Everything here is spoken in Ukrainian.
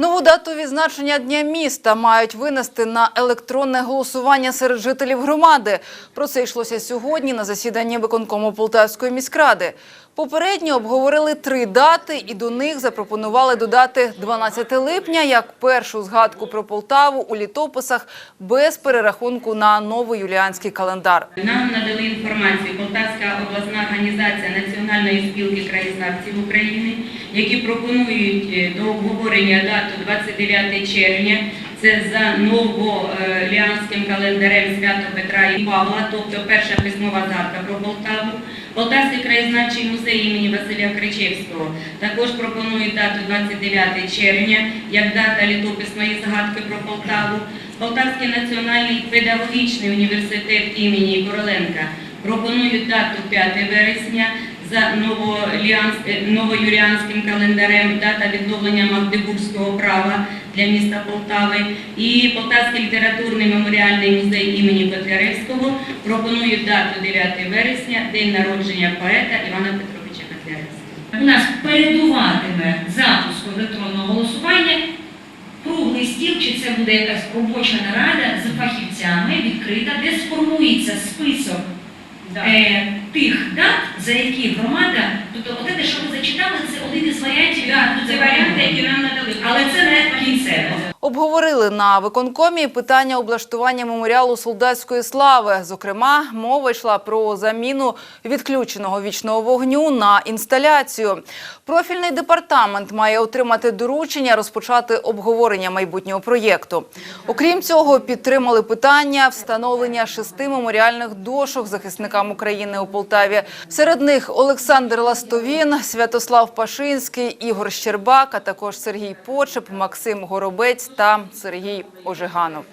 Нову дату відзначення Дня міста мають винести на електронне голосування серед жителів громади. Про це йшлося сьогодні на засіданні виконкому Полтавської міськради. Попередньо обговорили три дати і до них запропонували додати 12 липня як першу згадку про Полтаву у літописах без перерахунку на новоюліанський календар. Нам надали інформацію Полтавська обласна організація Національної спілки краєзнавців України, які пропонують е, до обговорення дату 29 червня. Це за новоліанським календарем Свято Петра і Павла, тобто перша письмова згадка про Полтаву. Полтавський краєзнавчий музей імені Василя Кричевського також пропонує дату 29 червня як дата літописної згадки про Полтаву. Полтавський національний педагогічний університет імені Короленка пропонують дату 5 вересня за е, новоюріанським календарем дата відновлення Магдебурзького права для міста Полтави. І Полтавський літературний меморіальний музей імені Котляревського пропонують дату 9 вересня, день народження поета Івана Петровича Котляревського. У нас передуватиме запуску електронного голосування круглий стіл, чи це буде якась робоча нарада з фахівцями відкрита, де сформується список е, тих дат, за які громада, тобто те, що ми зачитали, це один із варіантів, Це варіанти, які нам надали. але це не кінцево. Обговорили на виконкомі питання облаштування меморіалу солдатської слави. Зокрема, мова йшла про заміну відключеного вічного вогню на інсталяцію. Профільний департамент має отримати доручення розпочати обговорення майбутнього проєкту. Окрім цього, підтримали питання встановлення шести меморіальних дошок захисникам України у Полтаві. Серед них Олександр Ластовін, Святослав Пашинський, Ігор Щербак, а також Сергій Почеп, Максим Горобець та Сергій Ожиганов.